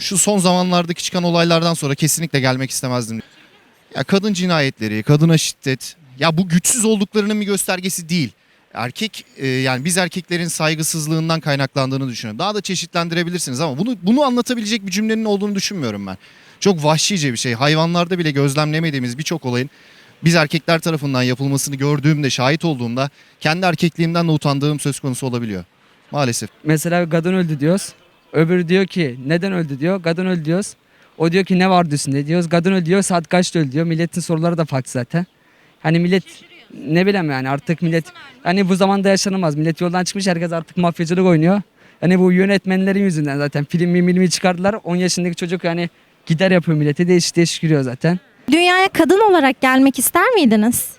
şu son zamanlardaki çıkan olaylardan sonra kesinlikle gelmek istemezdim. Ya kadın cinayetleri, kadına şiddet ya bu güçsüz olduklarının bir göstergesi değil. Erkek e, yani biz erkeklerin saygısızlığından kaynaklandığını düşünüyorum. Daha da çeşitlendirebilirsiniz ama bunu bunu anlatabilecek bir cümlenin olduğunu düşünmüyorum ben. Çok vahşice bir şey. Hayvanlarda bile gözlemlemediğimiz birçok olayın biz erkekler tarafından yapılmasını gördüğümde, şahit olduğumda kendi erkekliğimden de utandığım söz konusu olabiliyor. Maalesef. Mesela kadın öldü diyoruz. Öbürü diyor ki neden öldü diyor. Kadın öldü diyoruz. O diyor ki ne vardı üstünde diyoruz. Kadın öldü diyor saat kaçta öldü diyor. Milletin soruları da farklı zaten. Hani millet ne bileyim yani artık millet hani bu zamanda yaşanamaz. Millet yoldan çıkmış herkes artık mafyacılık oynuyor. Hani bu yönetmenlerin yüzünden zaten film filmi çıkardılar. 10 yaşındaki çocuk yani gider yapıyor millete değişik değişik giriyor zaten. Dünyaya kadın olarak gelmek ister miydiniz?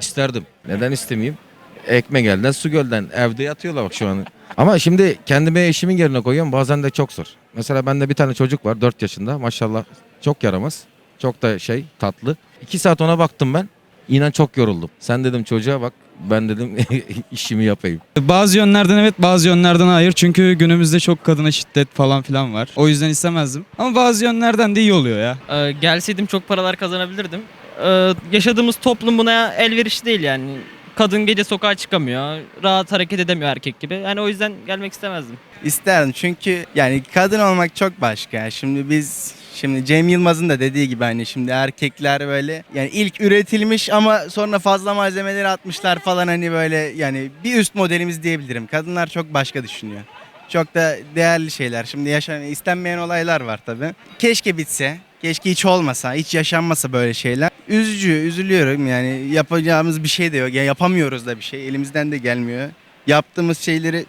İsterdim. Neden istemeyeyim? Ekmek elden su gölden. Evde yatıyorlar bak şu an. Ama şimdi kendimi eşimin yerine koyuyorum. Bazen de çok zor. Mesela bende bir tane çocuk var 4 yaşında. Maşallah çok yaramaz. Çok da şey tatlı. 2 saat ona baktım ben. İnan çok yoruldum. Sen dedim çocuğa bak. Ben dedim işimi yapayım. Bazı yönlerden evet bazı yönlerden hayır. Çünkü günümüzde çok kadına şiddet falan filan var. O yüzden istemezdim. Ama bazı yönlerden de iyi oluyor ya. Ee, gelseydim çok paralar kazanabilirdim. Ee, yaşadığımız toplum buna elverişli değil yani. Kadın gece sokağa çıkamıyor, rahat hareket edemiyor erkek gibi. Yani o yüzden gelmek istemezdim. İsterdim çünkü yani kadın olmak çok başka. Şimdi biz şimdi Cem Yılmaz'ın da dediği gibi hani şimdi erkekler böyle yani ilk üretilmiş ama sonra fazla malzemeleri atmışlar falan hani böyle yani bir üst modelimiz diyebilirim. Kadınlar çok başka düşünüyor. Çok da değerli şeyler. Şimdi yaşan istenmeyen olaylar var tabii. Keşke bitse. Keşke hiç olmasa, hiç yaşanmasa böyle şeyler. Üzücü, üzülüyorum yani yapacağımız bir şey de yok. Ya yapamıyoruz da bir şey. Elimizden de gelmiyor. Yaptığımız şeyleri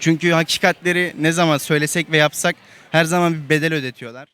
çünkü hakikatleri ne zaman söylesek ve yapsak her zaman bir bedel ödetiyorlar.